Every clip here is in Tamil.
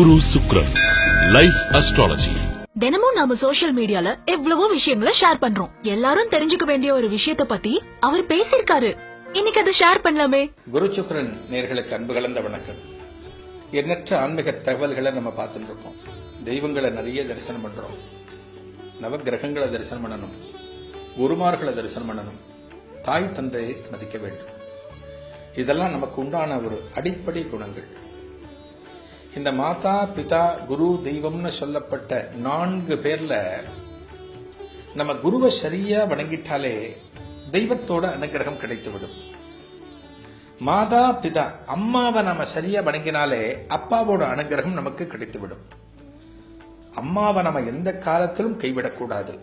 குரு சுக்ரன் லைஃப் அஸ்ட்ராலஜி தினமும் நாம சோஷியல் மீடியால எவ்வளவோ விஷயங்களை ஷேர் பண்றோம். எல்லாரும் தெரிஞ்சுக்க வேண்டிய ஒரு விஷயத்த பத்தி அவர் பேசியிருக்காரு. இன்னைக்கு அதை ஷேர் பண்ணலாமே. குரு சுக்ரன் நேர்களுக்கு அன்பு கலந்த வணக்கம். எண்ணற்ற ஆன்மீக தகவல்களை நம்ம பார்த்துட்டு இருக்கோம். தெய்வங்களை நிறைய தரிசனம் பண்றோம். நவகிரகங்களை தரிசனம் பண்ணணும். குருமார்களை தரிசனம் பண்ணணும். தாய் தந்தையை மதிக்க வேண்டும். இதெல்லாம் நமக்கு உண்டான ஒரு அடிப்படை குணங்கள். இந்த மாதா பிதா குரு தெய்வம்னு சொல்லப்பட்ட நான்கு பேர்ல நம்ம குருவை சரியா வணங்கிட்டாலே தெய்வத்தோட அனுகிரகம் கிடைத்து விடும் மாதா பிதா அம்மாவை நம்ம சரியா வணங்கினாலே அப்பாவோட அனுகிரகம் நமக்கு கிடைத்துவிடும். அம்மாவை நம்ம எந்த காலத்திலும் கைவிடக்கூடாது.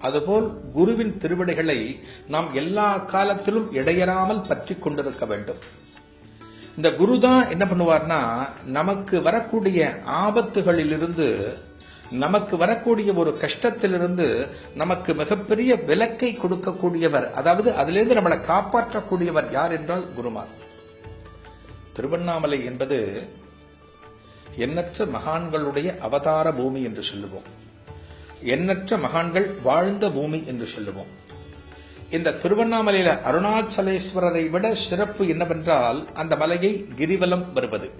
அதுபோல் குருவின் திருவடிகளை நாம் எல்லா காலத்திலும் இடையறாமல் பற்றி கொண்டிருக்க வேண்டும். இந்த குரு தான் என்ன பண்ணுவார்னா நமக்கு வரக்கூடிய ஆபத்துகளிலிருந்து நமக்கு வரக்கூடிய ஒரு கஷ்டத்திலிருந்து நமக்கு மிகப்பெரிய விலக்கை கொடுக்கக்கூடியவர் அதாவது அதிலிருந்து நம்மளை காப்பாற்றக்கூடியவர் யார் என்றால் குருமார். திருவண்ணாமலை என்பது எண்ணற்ற மகான்களுடைய அவதார பூமி என்று சொல்லுவோம். எண்ணற்ற மகான்கள் வாழ்ந்த பூமி என்று சொல்லுவோம். இந்த திருவண்ணாமலையில அருணாச்சலேஸ்வரரை விட சிறப்பு என்னவென்றால் அந்த மலையை கிரிவலம் வருவது.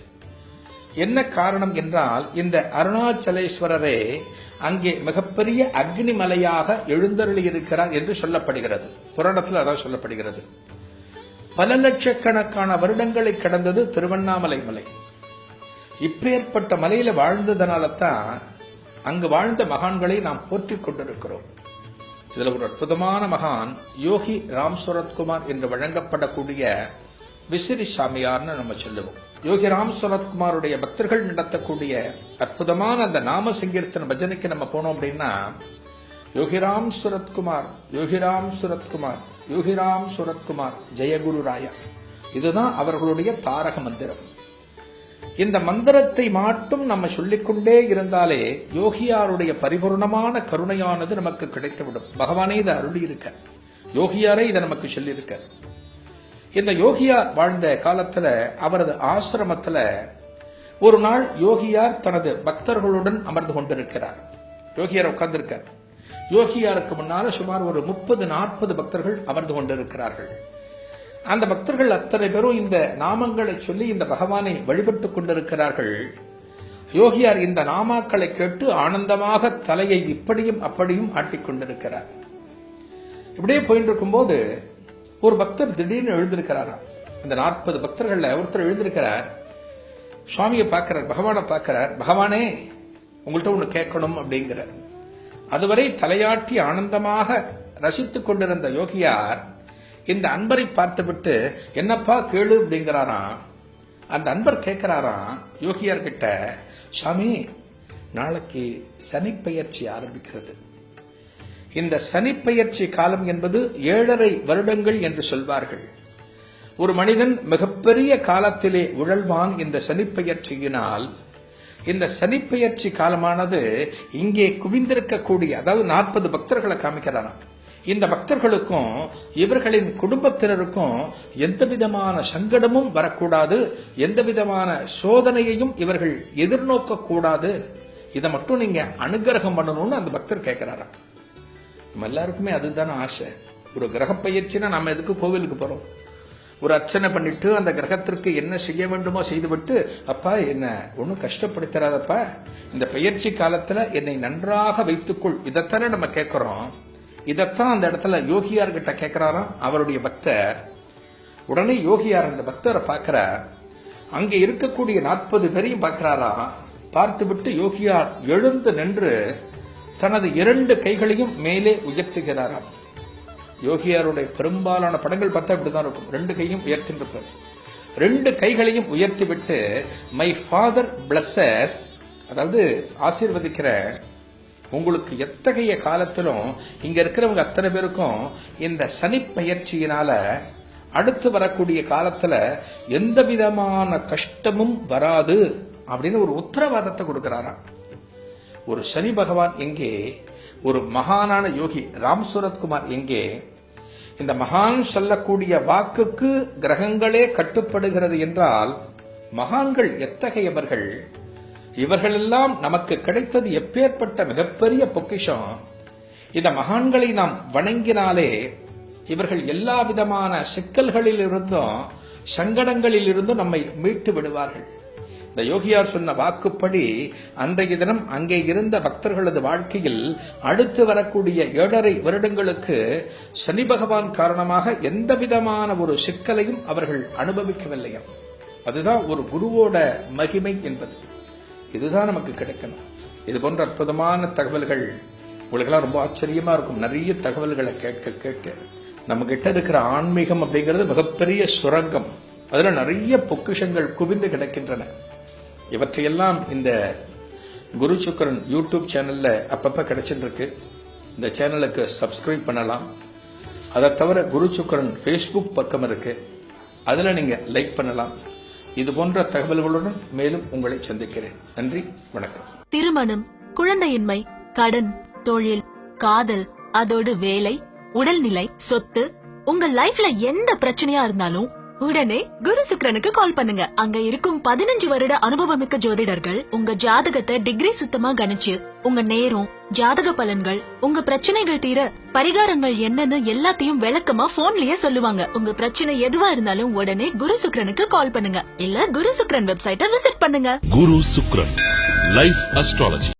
என்ன காரணம் என்றால் இந்த அருணாச்சலேஸ்வரரே அங்கே மிகப்பெரிய அக்னி மலையாக எழுந்தருளி இருக்கிறார் என்று சொல்லப்படுகிறது. புராணத்தில் அதான் சொல்லப்படுகிறது. பல லட்சக்கணக்கான வருடங்களை கடந்தது திருவண்ணாமலை மலை. இப்பேற்பட்ட மலையில வாழ்ந்ததனால தான் அங்கு வாழ்ந்த மகான்களை நாம் போற்றிக் கொண்டிருக்கிறோம். இதில் ஒரு அற்புதமான மகான் யோகி ராம் சுரத்குமார் என்று வழங்கப்படக்கூடிய விசிறி சாமியார்னு நம்ம சொல்லுவோம். யோகி ராம் சுரத்குமாருடைய பக்தர்கள் நடத்தக்கூடிய அற்புதமான அந்த நாம சங்கீர்த்தன பஜனைக்கு நம்ம போனோம் அப்படின்னா யோகிராம் சுரத்குமார் யோகிராம் சுரத்குமார் யோகிராம் சுரத்குமார் ஜெயகுரு ராயா. இதுதான் அவர்களுடைய தாரக மந்திரம். இந்த மந்திரத்தை மட்டும் நம்ம சொல்லிக்கொண்டே இருந்தாலே யோகியாருடைய பரிபூர்ணமான கருணையானது நமக்கு கிடைத்துவிடும். பகவானே இதை அருளி இருக்க யோகியாரே இதை நமக்கு சொல்லியிருக்க இந்த யோகியார் வாழ்ந்த காலத்துல அவரது ஆசிரமத்துல ஒரு நாள் யோகியார் தனது பக்தர்களுடன் அமர்ந்து கொண்டிருக்கிறார். யோகியார் உட்கார்ந்திருக்கார். யோகியாருக்கு முன்னால சுமார் ஒரு முப்பது நாற்பது பக்தர்கள் அமர்ந்து கொண்டிருக்கிறார்கள். அந்த பக்தர்கள் அத்தனை பேரும் இந்த நாமங்களை சொல்லி இந்த பகவானை வழிபட்டுக் கொண்டிருக்கிறார்கள். யோகியார் இந்த நாமாக்களை கேட்டு ஆனந்தமாக தலையை இப்படியும் அப்படியும் ஆட்டிக்கொண்டிருக்கிறார் இப்படியே போயிட்டு இருக்கும்போது ஒரு பக்தர் திடீர்னு எழுந்திருக்கிறாராம். இந்த நாற்பது பக்தர்கள்ல ஒருத்தர் எழுந்திருக்கிறார். சுவாமியை பார்க்கிறார் பகவானை பார்க்கிறார். பகவானே உங்கள்கிட்ட ஒன்று கேட்கணும் அப்படிங்கிறார். அதுவரை தலையாட்டி ஆனந்தமாக ரசித்துக் கொண்டிருந்த யோகியார் இந்த அன்பரை பார்த்துவிட்டு என்னப்பா கேளு அப்படிங்கிறாராம் அந்த அன்பர் கேட்கிறாராம் யோகியார்கிட்ட சாமி நாளைக்கு சனிப்பெயர்ச்சி ஆரம்பிக்கிறது. இந்த சனிப்பெயர்ச்சி காலம் என்பது ஏழரை வருடங்கள் என்று சொல்வார்கள். ஒரு மனிதன் மிகப்பெரிய காலத்திலே உழல்வான் இந்த சனிப்பெயர்ச்சியினால் இந்த சனிப்பெயர்ச்சி காலமானது இங்கே குவிந்திருக்கக்கூடிய அதாவது நாற்பது பக்தர்களை காமிக்கிறாராம். இந்த பக்தர்களுக்கும் இவர்களின் குடும்பத்தினருக்கும் எந்த விதமான சங்கடமும் வரக்கூடாது எந்த விதமான சோதனையையும் இவர்கள் எதிர்நோக்க கூடாது இதை மட்டும் நீங்க அனுகிரகம் பண்ணணும்னு அந்த பக்தர் கேட்கிறாராம் நம்ம எல்லாருக்குமே அதுதானே ஆசை. ஒரு கிரக பயிற்சினா நம்ம எதுக்கு கோவிலுக்கு போறோம்? ஒரு அர்ச்சனை பண்ணிட்டு அந்த கிரகத்திற்கு என்ன செய்ய வேண்டுமோ செய்துவிட்டு அப்பா என்ன ஒன்றும் கஷ்டப்படுத்துறாதப்பா இந்த பயிற்சி காலத்தில் என்னை நன்றாக வைத்துக்கொள். இதைத்தானே நம்ம கேட்குறோம் இதைத்தான் அந்த இடத்துல யோகியார் கிட்ட கேட்கிறாராம் அவருடைய பக்தர் உடனே யோகியார் அந்த பக்தரை பார்க்கிறார். அங்கே இருக்கக்கூடிய நாற்பது பேரையும் பார்க்கிறாராம். பார்த்துவிட்டு யோகியார் எழுந்து நின்று தனது இரண்டு கைகளையும் மேலே உயர்த்துகிறாராம். யோகியாருடைய பெரும்பாலான படங்கள் பார்த்தா இப்படிதான் இருக்கும். ரெண்டு கையும் உயர்த்தின்றிருப்பார். ரெண்டு கைகளையும் உயர்த்திவிட்டு மை ஃபாதர் பிளஸஸ் அதாவது ஆசீர்வதிக்கிற உங்களுக்கு எத்தகைய காலத்திலும் இங்கே இருக்கிறவங்க அத்தனை பேருக்கும் இந்த சனி பயிற்சியினால அடுத்து வரக்கூடிய காலத்தில் எந்த விதமான கஷ்டமும் வராது அப்படின்னு ஒரு உத்தரவாதத்தை கொடுக்கிறாராம். ஒரு சனி பகவான் எங்கே ஒரு மகானான யோகி ராம் சூரத்குமார் எங்கே இந்த மகான் சொல்லக்கூடிய வாக்குக்கு கிரகங்களே கட்டுப்படுகிறது என்றால் மகான்கள் எத்தகையவர்கள்? இவர்களெல்லாம் நமக்கு கிடைத்தது எப்பேற்பட்ட மிகப்பெரிய பொக்கிஷம். இந்த மகான்களை நாம் வணங்கினாலே இவர்கள் எல்லா விதமான சிக்கல்களில் இருந்தும் சங்கடங்களில் இருந்தும் நம்மை மீட்டு விடுவார்கள். இந்த யோகியார் சொன்ன வாக்குப்படி அன்றைய தினம் அங்கே இருந்த பக்தர்களது வாழ்க்கையில் அடுத்து வரக்கூடிய ஏழரை வருடங்களுக்கு சனி பகவான் காரணமாக எந்த விதமான ஒரு சிக்கலையும் அவர்கள் அனுபவிக்கவில்லையாம். அதுதான் ஒரு குருவோட மகிமை என்பது. இதுதான் நமக்கு கிடைக்கணும். இது போன்ற அற்புதமான தகவல்கள் உங்களுக்கெல்லாம் ரொம்ப ஆச்சரியமா இருக்கும். நிறைய தகவல்களை கேட்க கேட்க. நம்ம கிட்ட இருக்கிற ஆன்மீகம் அப்படிங்கிறது மிகப்பெரிய சுரங்கம். அதில் நிறைய பொக்கிஷங்கள் குவிந்து கிடக்கின்றன. இவற்றையெல்லாம் இந்த குரு சுக்கரன் யூடியூப் சேனலில் அப்பப்போ கிடைச்சிட்டுருக்கு இந்த சேனலுக்கு சப்ஸ்கிரைப் பண்ணலாம். அதை தவிர குரு சுக்கரன் ஃபேஸ்புக் பக்கம் இருக்குது அதில் நீங்கள் லைக் பண்ணலாம். இது போன்ற தகவல்களுடன் மேலும் உங்களை சந்திக்கிறேன். நன்றி வணக்கம். திருமணம் குழந்தையின்மை கடன் தொழில் காதல் அதோடு வேலை உடல்நிலை சொத்து உங்க லைஃப்ல எந்த பிரச்சனையா இருந்தாலும் உடனே குரு சுக்ரனுக்கு கால் பண்ணுங்க. அங்க இருக்கும் பதினஞ்சு வருட அனுபவமிக்க ஜோதிடர்கள் உங்க ஜாதகத்தை டிகிரி சுத்தமா கணிச்சு உங்க நேரம் ஜாதக பலன்கள் உங்க பிரச்சனைகள் தீர பரிகாரங்கள் என்னன்னு எல்லாத்தையும் விளக்கமா போன்லயே சொல்லுவாங்க. உங்க பிரச்சனை எதுவா இருந்தாலும் உடனே குரு சுக்ரனுக்கு கால் பண்ணுங்க. இல்ல குரு சுக்ரன் வெப்சைட்டை விசிட் பண்ணுங்க. குரு சுக்ரன் லைஃப் அஸ்ட்ராலஜி